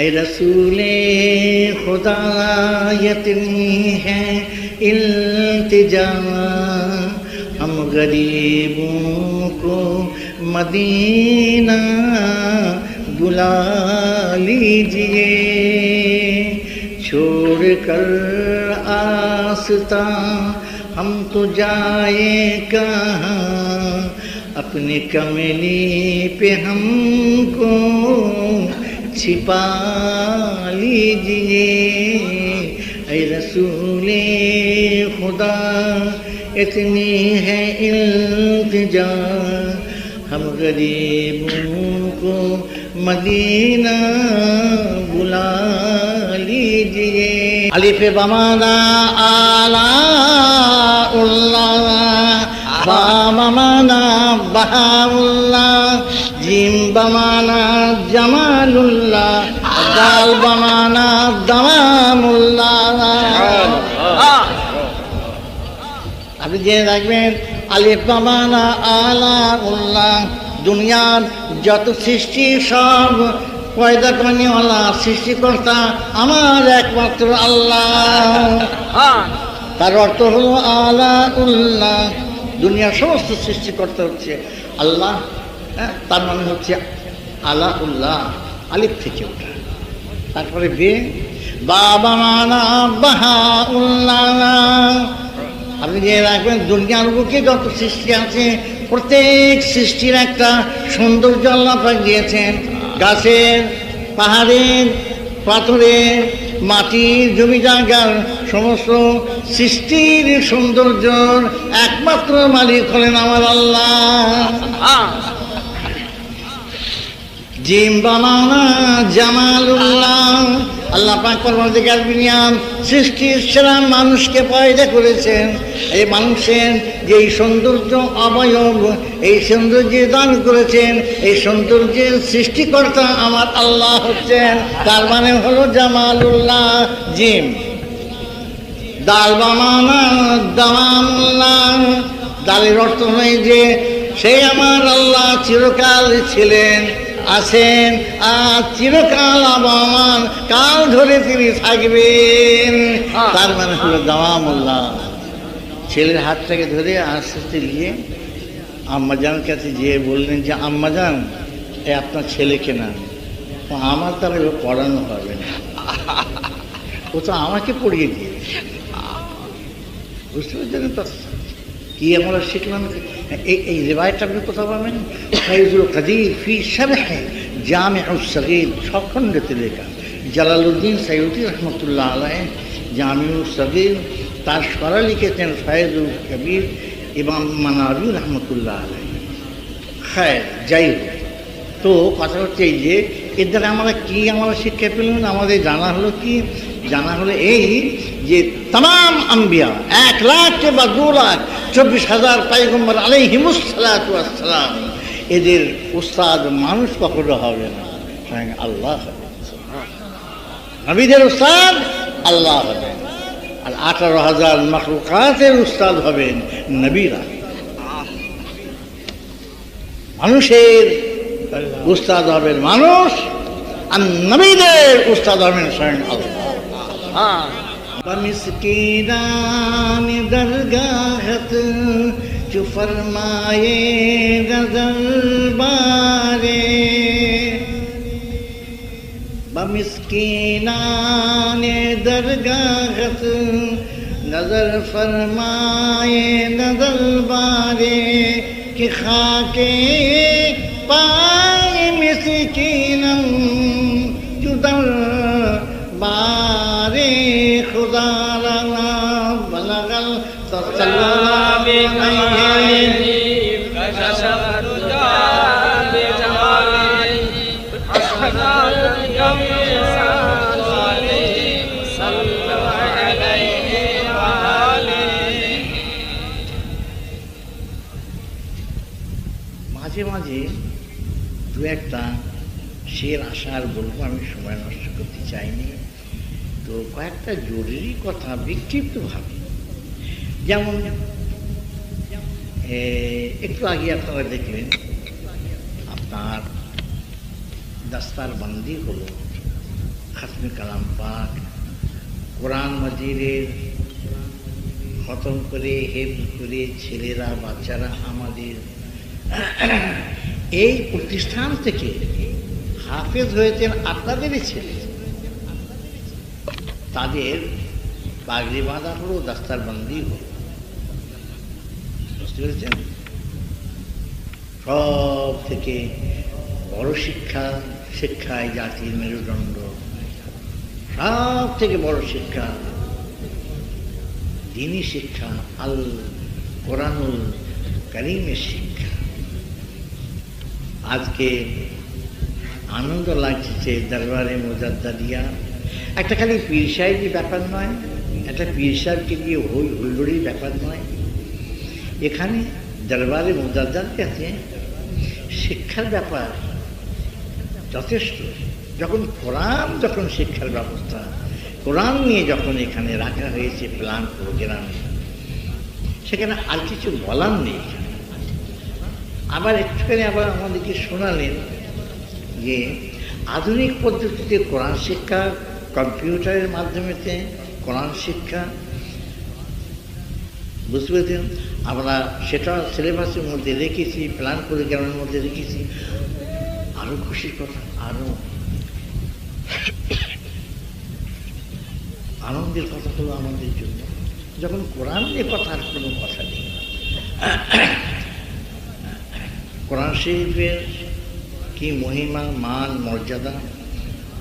اے رسول خدا یتنی ہے التجا۔ ہم غریبوں کو مدینہ بلا لیجیے۔ چھوڑ کر آستہ ہم تو جائے کہاں؟ اپنی کملی پہ ہم کو छिपा लीजिए ऐ रसूले खुदा इतनी है इल्तजा हम गरीबों को मदीना बुला लीजिए अलिफ बमाना आला उल्ला बा ममाना बहा उल्ला जिम बमाना বামানা দামামুল্লাহ। আপনি জেনে রাখবেন, আলিফ বামানা আলা উল্লাহ দুনিয়ার যত সৃষ্টি সব পয়দা করেনিওয়ালা সৃষ্টিকর্তা আমার একমাত্র আল্লাহ। তার অর্থ হলো আলা উল্লাহ দুনিয়ার সমস্ত সৃষ্টিকর্তা হচ্ছে আল্লাহ হ্যাঁ? তার মানে হচ্ছে আলা উল্লাহ আলিফ থেকে ওঠা। তারপরে বে, বাবা মানা বাহা উল্লাহ আপনি যে রাখবেন, দুনিয়ার বুকে যত সৃষ্টি আছে, প্রত্যেক সৃষ্টির একটা সৌন্দর্য আল্লাহ পাক দিয়েছেন। গাছের, পাহাড়ের, পাথরের, মাটির, জমি জায়গার সমস্ত সৃষ্টির সৌন্দর্যর একমাত্র মালিক হলেন আমার আল্লাহ। জিম বানানা জামালুল্লাহ। আল্লাহ পাক পরবর্তীকাল বিনিয়াম সৃষ্টির সেরা মানুষকে পয়দা করেছেন। এই মানুষের যে সৌন্দর্য অবয়ব, এই সৌন্দর্য দান করেছেন, এই সৌন্দর্যের সৃষ্টিকর্তা আমার আল্লাহ হচ্ছেন। তার মানে হলো জামালুল্লাহ জিম। দাল বামানা দামানুল্লাহ দালের অর্থ নয় যে সেই আমার আল্লাহ চিরকাল ছিলেন। আছেন আর চিরকাল আবহামান কাল ধরে তিনি থাকবেন। তার মানে হলো দামামুল্লাহ ছেলের হাতটাকে ধরে আস্তে আস্তে নিয়ে আম্মাজানের কাছে যেয়ে বললেন যে আম্মাজান এ আপনার ছেলেকে না আমার তার পড়ানো হবে না। ও তো আমাকে পড়িয়ে দিয়েছে। বুঝতে পারছেন তো? কি আমরা শিখলাম? এই রেবায়তটা আপনি কোথাও পাবেন? ফাইজুল কাদির ফি সারহে জামে সগীর ছখণ্ডতে লেখা। জালালউদ্দিন সাইউদ্দিন রহমতুল্লাহ আলাই জামিউল সগীর, তার সরা লিখেছেন ফায়জুল কবির এবং মানাবি রহমতুল্লাহ আলাই খায় যাই হোক। তো কথা হচ্ছে এই যে এর দ্বারা আমরা কি আমরা শিক্ষা পেলাম? আমাদের জানা হলো কি? জানা হলো এই যে তাম আম্বিয়া, এক লাখ বা দু লাখ চব্বিশ হাজার পাইগম্বর আলাই হিমুসালাম এদের উস্তাদ মানুষ কখনো হবে না, স্বয়ং আল্লাহ হবে। নবীদের উস্তাদ আল্লাহ হবে। আর আঠারো হাজার মাকলুকাতের উস্তাদ হবেন নবীরা। মানুষের استاد آبل مانوس النبی دے استاد آبل سرن اللہ جو فرمائے غزل بارے بمسکینان درگاہت نظر فرمائے نظر بارے کہ خاکے মাঝে মাঝে দু একটা শের আসার বলব আমি সময় নষ্ট করতে চাইনি। তো কয়েকটা জরুরি কথা বিক্ষিপ্তভাবে যেমন একটু আগে আপনারা দেখলেন আপনার দাস্তার বান্দি হলো খাতমে কালাম পাক কোরআন মজিদের খতম করে হেফ করে ছেলেরা বাচ্চারা আমাদের এই প্রতিষ্ঠান থেকে হাফেজ হয়েছেন আপনাদেরই ছেলে। তাদের পাগড়ি বাঁধা হলো দাস্তারবন্দি হলো। বুঝতে পেরেছেন সব থেকে বড় শিক্ষা শিক্ষায় জাতির মেরুদণ্ড। সব থেকে বড় শিক্ষা দিনী শিক্ষা, আল কোরআনুল করিমের শিক্ষা। আজকে আনন্দ লাগছে দরবারে মোজাদ্দাদিয়া। একটা খালি পীর সাহেবের ব্যাপার নয়, একটা পীর সাহেবকে দিয়ে হই হুল্লোড়ির ব্যাপার নয়। এখানে দরবারে মোজাদ্দার কাছে, শিক্ষার ব্যাপার যথেষ্ট। যখন কোরআন যখন শিক্ষার ব্যবস্থা, কোরআন নিয়ে যখন এখানে রাখা হয়েছে প্ল্যান প্রোগ্রাম, সেখানে আর কিছু বলার নেই। আবার একটুখানি আবার আমাদেরকে শোনালেন যে আধুনিক পদ্ধতিতে কোরআন শিক্ষা, কম্পিউটারের মাধ্যমেতে কোরআন শিক্ষা বুঝতে পেরেছেন? আমরা সেটা সিলেবাসের মধ্যে রেখেছি প্ল্যান প্রোগ্রামের মধ্যে রেখেছি। আরও খুশির কথা আরও আনন্দের কথা হলো আমাদের জন্য। যখন কোরআন কথা আর কোনো কথা নেই। কোরআন শরীফের কি মহিমা, মান, মর্যাদা?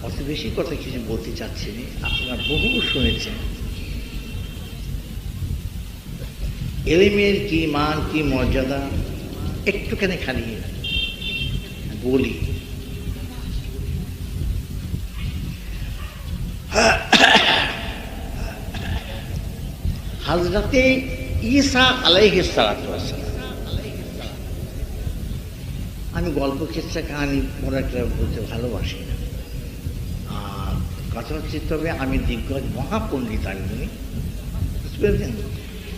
অত বেশি কথা কিছু বলতে চাচ্ছি না। আপনারা বহু শুনেছেন। এলিমের কি মান, কি মর্যাদা? একটুখানি খালি বলি। হাজরাতে ঈসা আলাইহিস আমি গল্প ক্ষেত্রে কাহানি বড় একটা বলতে ভালোবাসি না। আর কথা হচ্ছে, তবে আমি দিগ্গজ মহাপণ্ডিত আমি বুঝতে পেরেছেন?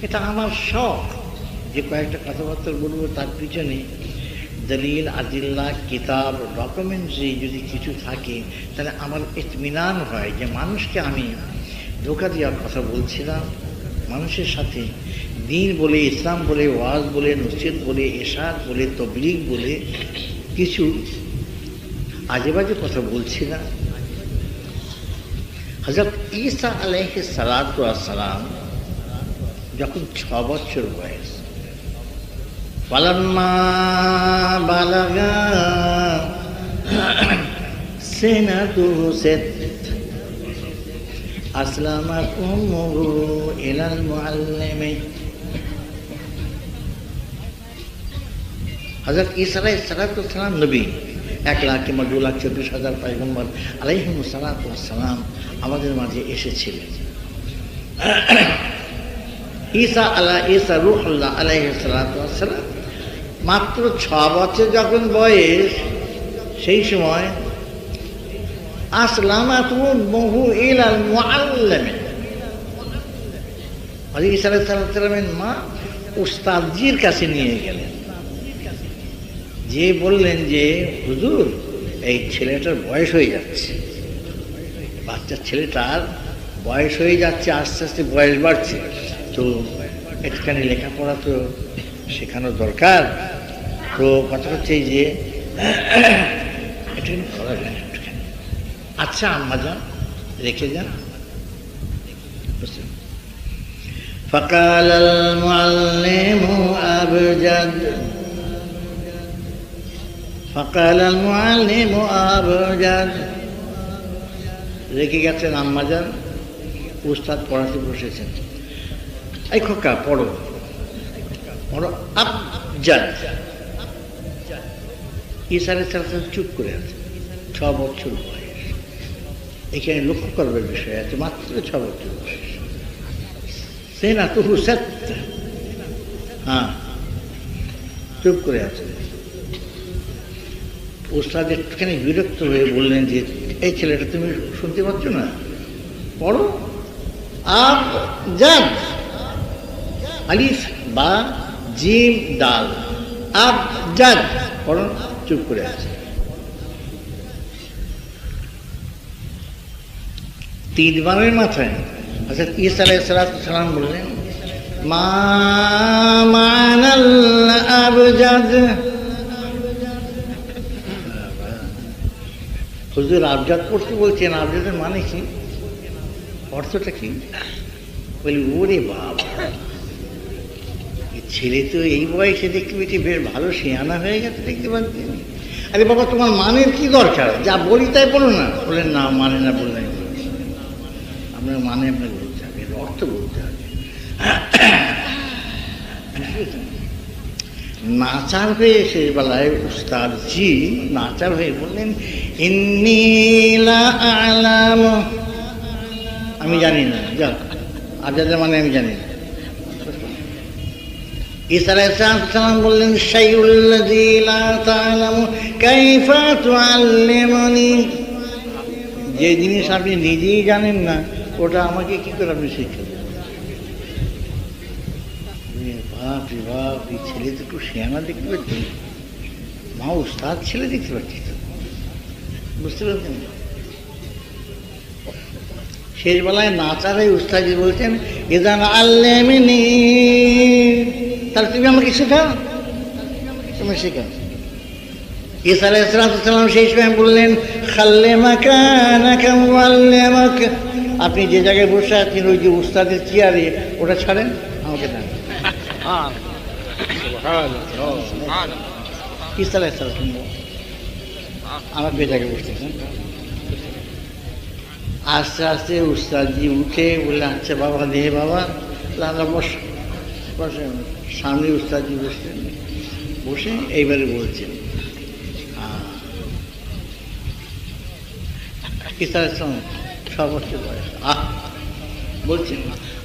এটা আমার শখ যে কয়েকটা কথাবার্তা বলব, তার পিছনে দলিল, আদিল্লা, কিতাব ডকুমেন্টসে যদি কিছু থাকে, তাহলে আমার ইতমিনান হয় যে মানুষকে আমি ধোকা দেওয়ার কথা বলছিলাম। মানুষের সাথে দিন বলে, ইসলাম বলে, ওয়াজ বলে নসিদ বলে এশাদ বলে, তবলিগ বলে কিছু আজে বাজে কথা বলছি না হজরত ঈসা আলহ সালাম যখন ছ বছর বয়স পালাম্মা বালাগা সেনাতুহু সেত। আসলামা উম্মুহু ইলাল মুআল্লিমি। হজরত আলাইহিস সালাম, নবী, এক লাখ কিংবা দু লাখ চব্বিশ হাজার পাইগম্বর আলাইহিম সালাম আমাদের মাঝে এসেছিলেন। ঈসা আল্লাহ ঈসা রুহুল্লাহ সালাম মাত্র ছ বছর যখন বয়স, সেই সময় আসলামাত বহু ইলাল মুআল্লামে। হযরত ঈসা আলাইহিস সালামের মা উস্তাদজির কাছে নিয়ে গেলেন। যে বললেন যে, হুজুর, এই ছেলেটার বয়স হয়ে যাচ্ছে। বাচ্চার ছেলেটার বয়স হয়ে যাচ্ছে, আস্তে আস্তে বয়স বাড়ছে। তো একটুখানি লেখাপড়া তো শেখানো দরকার তো কথা হচ্ছে এই যে একটুখানি করা যায় একটুখানি আচ্ছা আম্মা যান রেখে যান বুঝছেন فقال المعلم أبجد فقال المعلم أبجد রেখে গেছেন আম্মাজান উস্তাদ পড়াতে বসেছেন ছ বছর বয়স। এখানে বিষয় আছে, মাত্র ছ বছর বয়স। সে না হ্যাঁ। চুপ করে আছে। একটুখানি বিরক্ত হয়ে বললেন যে, এই ছেলেটা তুমি শুনতে পাচ্ছ না? পড়ো? আব জাদ আলিফ, বা, জিম, ডাল। আব জাদ পড়ো চুপ করে আছে। তিনবারের মাথায়। আচ্ছা ইসা আলাইসালাম বললেন আবজাদ। পড়তে বলছেন, আবজাদের মানে কি? অর্থটা কি? বলি, ওরে বাবা। ছেলে তো এই বয়সে দেখতে পেয়েছি, বেশ ভালো শিয়ানা হয়ে গেছে দেখতে পাচ্ছি আরে বাবা, তোমার মানের কি দরকার? যা বলি তাই বলো না। বললেন না মানে না বললেন আপনার মানে আপনাকে বলতে হবে অর্থ বলতে হবে। নাচার হয়ে সেই বেলায় উস্তাদ জি নাচার হয়ে বললেন আলাম আমি জানি না, যাক আজাদের মানে আমি জানি না। সালাম বললেন যে জিনিস আপনি নিজেই জানেন না, ওটা আমাকে কি করে আপনি শিক্ষা বাপ রে বাপ, এই ছেলে তো একটু শেয়ানা দেখতে পাচ্ছি। মা উস্তাদ ছেলে দেখতে পাচ্ছি তো। বুঝতে পারছেন? শেষ বেলায় নাচারাই উস্তাদি বলছেন এদান আল্লেমিনি। তাহলে তুমি আমাকে শেখাও। তুমি শেখাও। ইসা আলাইসালাম সেই সময় বললেন খাল্লে ওয়াল্লামাকা আপনি যে জায়গায় বসে আছেন ওই যে উস্তাদের চেয়ারে ওটা ছাড়েন আমাকে দেন। ইসা আলাইসালাম আমার যে জায়গায় বসতেছেন আস্তে আস্তে উস্তাদজি উঠে বললে আচ্ছা বাবা দেহে বাবা। আমরা বস বসে। সামনে উস্তাদজি বসলেন বসে এইবারে বলছেন কিসার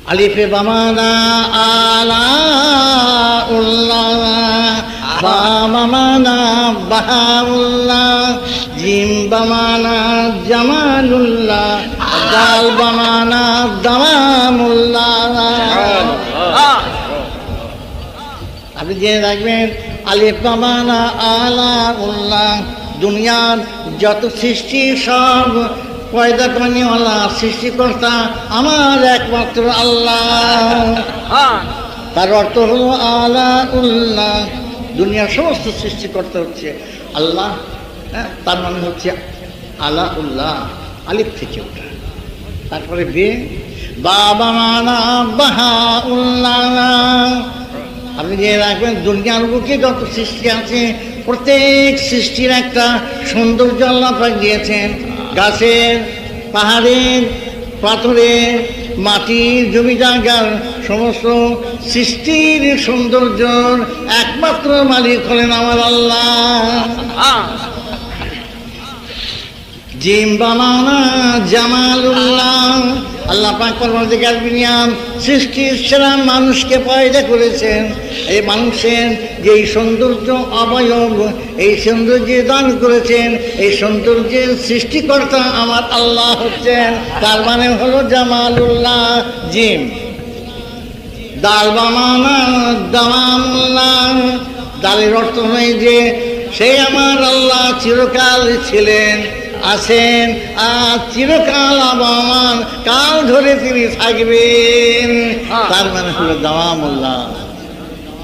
আলিফে বামানা আলা জিম দাল বামানা দামামুল্লাহ আপনি জেনে রাখবেন আলিফ বামানা আলা উল্লাহ দুনিয়ার যত সৃষ্টি সব পয়দা পানিওয়ালা সৃষ্টিকর্তা আমার একমাত্র আল্লাহ। তার অর্থ হলো আলা উল্লাহ দুনিয়ার সমস্ত সৃষ্টিকর্তা হচ্ছে আল্লাহ হ্যাঁ? তার মানে হচ্ছে আলা উল্লাহ আলিফ থেকে ওঠা। তারপরে বে বাবা মানা বাহা উল্লাহ। আপনি যে রাখবেন দুনিয়ার বুকে যত সৃষ্টি আছে, প্রত্যেক সৃষ্টির একটা সৌন্দর্য আল্লাহ দিয়েছেন। গাছের, পাহাড়ের, পাথরের, মাটির, জমি জায়গার সমস্ত সৃষ্টির সৌন্দর্য একমাত্র মালিক হলেন আমার আল্লাহ। জিম বানানা জামালুল্লাহ। আল্লাহ পাক বিনিয়াম সৃষ্টির সেরা মানুষকে পয়দা করেছেন। এই মানুষের যে সৌন্দর্য অবয়ব, এই সৌন্দর্য দান করেছেন, এই সৌন্দর্যের সৃষ্টিকর্তা আমার আল্লাহ হচ্ছেন। তার মানে হলো জামালুল্লাহ জিম। দাল বামানা দালের অর্থ নয় যে সেই আমার আল্লাহ চিরকাল ছিলেন। আছেন আর চিরকাল আবামান কাল ধরে তিনি থাকবেন। তার মানে হলো দামামুল্লাহ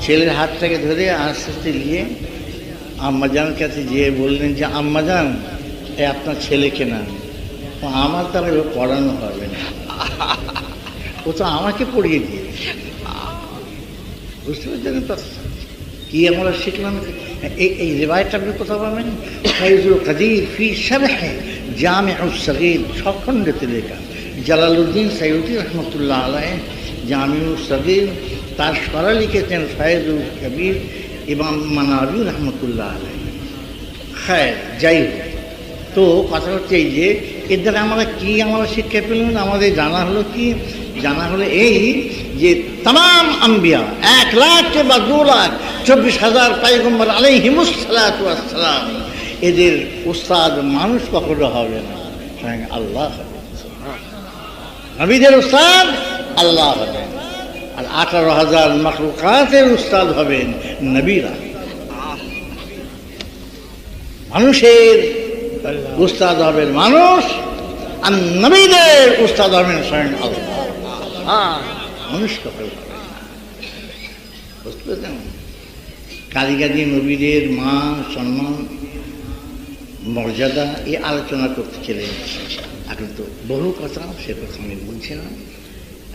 ছেলের হাতটাকে ধরে আস্তে আস্তে নিয়ে আম্মাজানের কাছে যেয়ে বললেন যে আম্মাজান এ আপনার ছেলেকে না আমার দ্বারা এবার পড়ানো হবে না। ও তো আমাকে পড়িয়ে দিয়েছে। বুঝতে পারছেন তো? কি আমরা শিখলাম? এই রেবায়তটা আপনি কোথাও পাবেন? ফাইজুল কাদির ফি সারহে জামে সগীর ছখণ্ডতে লেখা। জালালউদ্দিন সৈয়দি রহমতুল্লাহ আলাই জামিউল সগীর, তার সরা লিখেছেন ফায়জুল কবির ইমাম মানাবি রহমতুল্লাহ আলাই খায় যাই হোক। তো কথা হচ্ছে এই যে, এর দ্বারা আমরা কী আমরা শিক্ষা পেলাম আমাদের জানা হলো কি জানা হলো এই যে তাম আম্বিয়া, এক লাখ বা দু লাখ চব্বিশ হাজার পাইগম্বর আলাই হিমুসালাম এদের উস্তাদ মানুষ কখনো হবে না, স্বয়ং আল্লাহ হবে। নবীদের উস্তাদ আল্লাহ হবেন আর আঠারো হাজার মাকলুকাতের উস্তাদ হবেন নবীরা। মানুষের উস্তাদ হবেন মানুষ, আর নবীদের উস্তাদ হবেন স্বয়ং আল্লাহ। হ্যাঁ। মানুষ কখনো পারে না বুঝতে পেরেছেন? কালীগাজি নবীদের মান সম্মান, মর্যাদা, এই আলোচনা করতে যাচ্ছে এখন তো বহু কথা, সে কথা আমি বলছি না।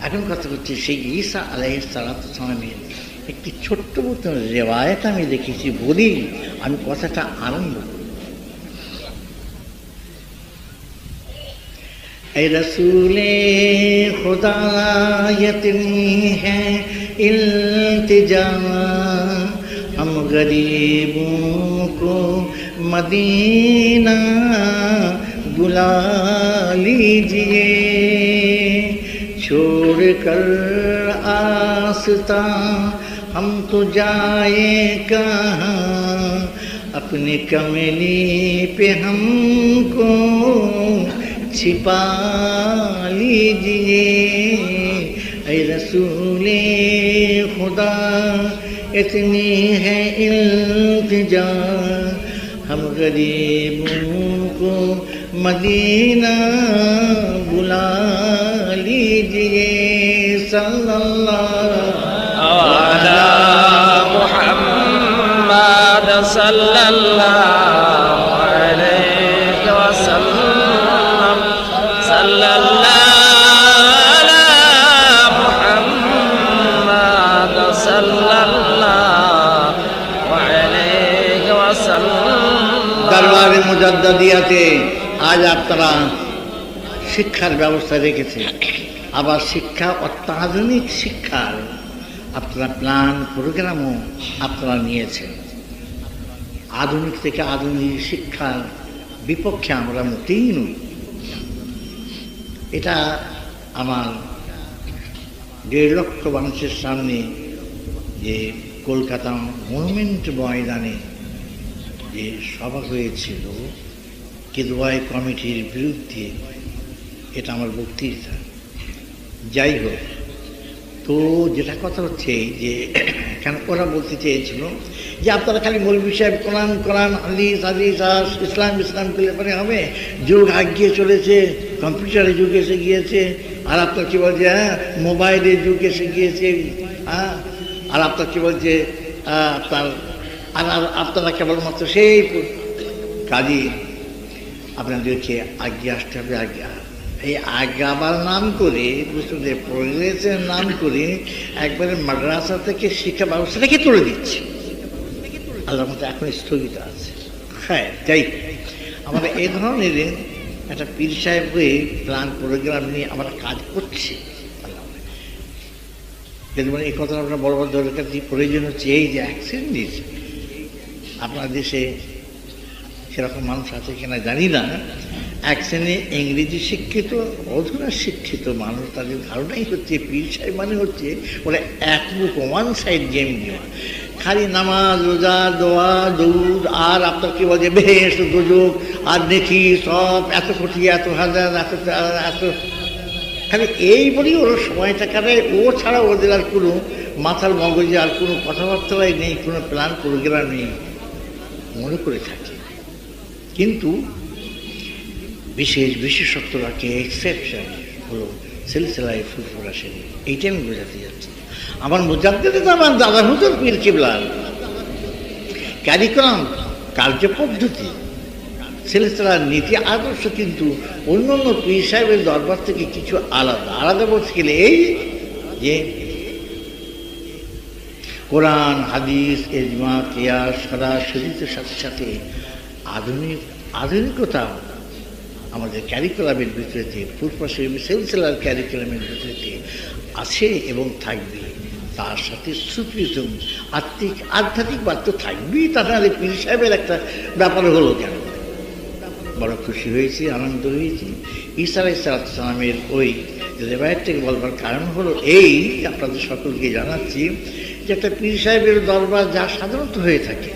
এখন কথা হচ্ছে, সেই ঈসা আলাহ সালামের একটি ছোট্ট মতন রেওয়ায়ত আমি দেখেছি বলি আমি কথাটা আরম্ভ করি। اے رسول خدا یتنی ہے التجا۔ ہم غریبوں کو مدینہ بلا لیجیے۔ چھوڑ کر آستا ہم تو جائے کہاں؟ اپنے کملی پہ ہم کو چھپا لیجیے۔ اے رسول خدا، اتنی ہے التجا۔ ہم غریبوں کو مدینہ بلا لیجیے۔ صلی اللہ محمد صلی اللہ মুজাদ্দিয়াতে আজ আপনারা শিক্ষার ব্যবস্থা রেখেছে আবার শিক্ষা অত্যাধুনিক শিক্ষার আপনারা প্ল্যান প্রোগ্রামও আপনারা নিয়েছেন। আধুনিক থেকে আধুনিক শিক্ষার বিপক্ষে আমরা মোটেই নই। এটা আমার দেড় লক্ষ মানুষের সামনে যে কলকাতা মনুমেন্ট ময়দানে যে সভা হয়েছিল কেদুয়াই কমিটির বিরুদ্ধে এটা আমার বক্তৃতা। যাই হোক, তো যেটা কথা হচ্ছে যে, কেন ওরা বলতে চেয়েছিল যে আপনারা খালি মৌলবী সাহেব, কোরআন কোরআন, হাদিস হাদিস আর ইসলাম ইসলাম পেলে পরে হবে? যুগ আগিয়ে চলেছে কম্পিউটারের যুগ এসে গিয়েছে, আর আপনার কী বলছে হ্যাঁ মোবাইলের যুগ এসে গিয়েছে হ্যাঁ? আর আপনার কী বলছে আপনার, আর আপনারা কেবলমাত্র সেই কাজী আপনাদেরকে আগে আসতে হবে আগে এই আগাবার নাম করে বুঝতে প্রোগ্রেসের নাম করে একবারে মাদ্রাসা থেকে শিক্ষা ব্যবস্থাটাকে তুলে দিচ্ছে। আল্লাহ মতো এখন স্থগিত আছে। হ্যাঁ হোক, আমরা এই ধরনের একটা পীর সাহেব হয়ে প্ল্যান প্রোগ্রাম নিয়ে আমরা কাজ করছি। মানে এই কথা আপনার বড় বড় দরকার প্রয়োজন হচ্ছে এই যে অ্যাক্সিডেন্ট আপনার দেশে সেরকম মানুষ আছে কিনা জানি না। এক শ্রেণি ইংরেজি শিক্ষিত অধুনা শিক্ষিত মানুষ, তাদের ধারণাই হচ্ছে পীর সাহেব মানে হচ্ছে ওরা এক মুখ ওয়ান সাইড গেম নেওয়া। খালি নামাজ, রোজা, দোয়া দৌড় আর আপনার কি বলছে বেশ দুযোগ আর দেখি সব, এত কোটি, এত হাজার, এত এত। খালি এই বলেই ওরা সময়টা কাটায়। ও ছাড়া ওদের আর কোনো মাথার মগজে আর কোনো কথাবার্তাই নেই, কোনো প্ল্যান প্রোগ্রাম নেই। মনে করে থাকে। কিন্তু বিশেষ বিশেষত্ব রাখে এক্সেপশন হলো সিলসিলায় ফুরফুরা শরীফ এইটাই আমি বোঝাতে যাচ্ছি। আমার মুজাদ্দিদে আমার দাদা হুজুর পীর কিবলাল ক্যারিকুলাম কার্যপদ্ধতি সিলসিলার নীতি, আদর্শ কিন্তু অন্য অন্য পীর সাহেবের দরবার থেকে কিছু আলাদা। আলাদা বলতে গেলে এই যে কোরআন, হাদিস এজমা কেয়াস, সদা শরীরের সাথে সাথে আধুনিক, আধুনিকতা আমাদের ক্যারিকুলামের ভিতরেতে পূর্বাসী সেলসেলার ক্যারিকুলামের ভিতরেতে আছে এবং থাকবে, তার সাথে সুপ্রিজম, আত্মিক, আধ্যাত্মিক তো থাকবেই, তা নাহলে পীর সাহেবের একটা ব্যাপার হলো কেন? বড় খুশি হয়েছি, আনন্দ হয়েছি। ঈসা আলাইসালামের ওই রেবায়তটাকে বলবার কারণ হলো এই, আপনাদের সকলকে জানাচ্ছি যে একটা পীর সাহেবের দরবার যা সাধারণত হয়ে থাকে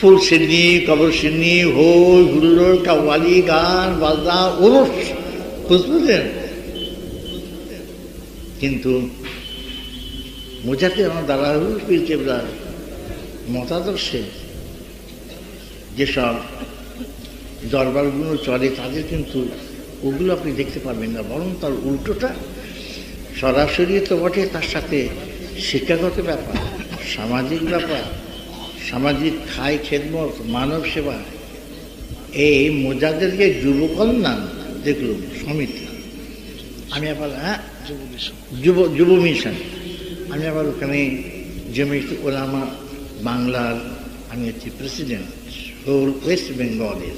ফুল সিন্নি কবর সিন্নি হই হুল্লোড় কাওয়ালি, গান, বাজনা ওরস বুঝলেন? কিন্তু মোজাতে আমার দাদা পীর মতাদর্শে। যেসব দরবারগুলো চলে তাদের কিন্তু ওগুলো আপনি দেখতে পারবেন না, বরং তার উল্টোটা সরাসরি তো বটে তার সাথে শিক্ষাগত ব্যাপার, সামাজিক ব্যাপার। সামাজিক খাই খেদমত, মানব সেবা। এই মোজাদের যে যুব কল্যাণ যেগুলো সমিতি। আমি আবার হ্যাঁ? যুব যুব মিশন। আমি আবার ওখানে জমিয়ত ওলামা বাংলার, আমি হচ্ছি প্রেসিডেন্ট, হোল ওয়েস্ট বেঙ্গলের।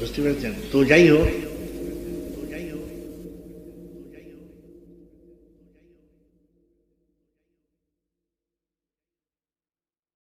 বুঝতে পেরেছেন? তো যাই হোক